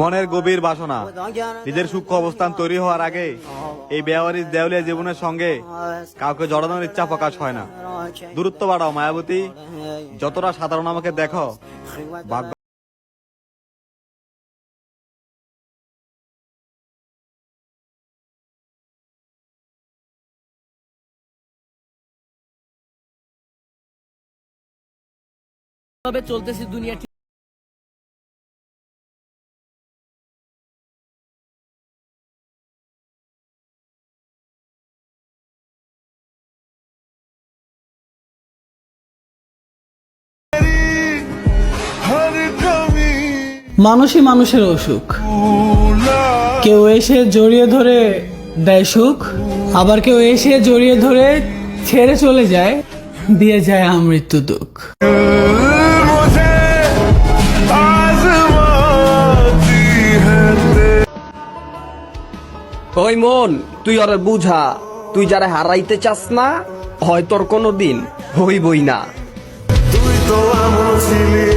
মনের গভীর বাসনা। নিজের সূক্ষ্ম অবস্থান তৈরি হওয়ার আগে এই বেওয়ারির দেউলিয়া জীবনের সঙ্গে কাউকে জড়ানোর ইচ্ছা প্রকাশ হয় না। দূরত্ব বাড়াও, মায়াবতী। যতটা সাধারণ আমাকে দেখো ভাবে চলতেছে দুনিয়া মানুষই মানুষের অসুখ। কেউ এসে জড়িয়ে ধরে দেয় সুখ আবার কেউ এসে জড়িয়ে ধরে ছেড়ে চলে যায় দিয়ে যায় আমৃত্যু দুঃখ। ওই মন তুই ওরে বুঝা তুই যারা হারাইতে চাস না হয় তোর কোনো দিন হইবই না। তুই তো এমন ছিলি। না রে